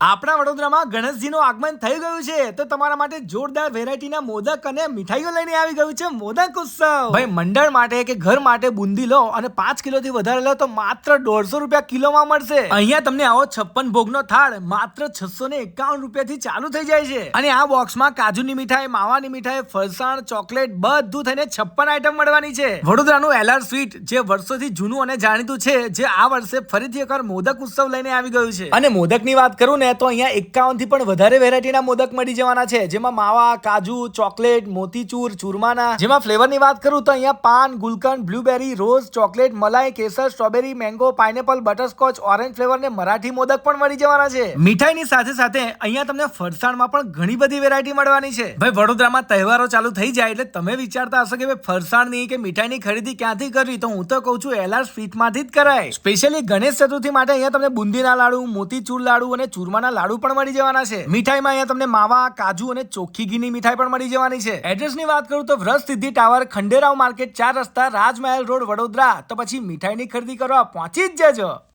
આપણા વડોદરામાં ગણેશજીનું આગમન થઈ ગયું છે તો તમારા માટે જોરદાર વેરાયટીના મોદક અને મીઠાઈઓ લઈને આવી ગયું છે મોદક ઉત્સવ. ભાઈ મંડળ માટે કે ઘર માટે બુંદી લો અને પાંચ કિલોથી વધારે લો તો માત્ર દોઢસો રૂપિયા કિલોમાં મળશે. અહીંયા તમને આવો છપ્પન ભોગનો થાળ માત્ર છસો ને એકાવન રૂપિયાથી ચાલુ થઈ જાય છે. અને આ બોક્સમાં કાજુની મીઠાઈ માવાની મીઠાઈ ફરસાણ ચોકલેટ બધું થઈને છપ્પન આઈટમ મળવાની છે. વડોદરાનું એલઆર સ્વીટ જે વર્ષોથી જૂનું અને જાણીતું છે જે આ વર્ષે ફરીથી એકવાર મોદક ઉત્સવ લઈને આવી ગયું છે. અને મોદકની વાત કરું ને તો અહીંયા એકાવનથી પણ વધારે વેરાયટીના મોદક મળી જવાના છે. જેમાં માવા, કાજુ, ચોકલેટ, મોતીચૂર, ચૂરમાના. જેમાં ફ્લેવરની વાત કરું તો અહીંયા પાન, ગુલકંદ બ્લુબેરી રોઝ ચોકલેટ મલાઈ, કેસર strawberry mango pineapple butterscotch orange flavour ને મરાઠી મોદક પણ મળી જવાના છે. મીઠાઈની સાથે સાથે અહીંયા તમને ફરસાણમાં પણ ઘણી બધી વેરાયટી મળવાની છે. ભાઈ, વડોદરામાં તહેવારો ચાલુ થઈ જાય એટલે તમે વિચારતા હશો કે ભાઈ, ફરસાણની કે મીઠાઈની ખરીદી ક્યાંથી કરવી? તો હું તો કહું છું એલઆર સ્વીટમાંથી જ કરાય. સ્પેશિયલી ગણેશ ચતુર્થી માટે અહીંયા તમને બુંદીના લાડુ, મોતીચૂર લાડુ અને ચૂરમાના લાડુ પણ મળી જવાના છે. મીઠાઈમાં અહીંયા તમને માવા, કાજુ અને ચોખ્ખી ઘીની મીઠાઈ પણ મળી જવાની છે. એડ્રેસની વાત કરું તો વ્રત સિદ્ધિ ટાવર, ખંડેરાવ માર્કેટ, ચાર રસ્તા, રાજમહેલ રોડ, વડોદરા. તો પછી મીઠાઈની ખરીદી કરવા પહોંચી જ જજો.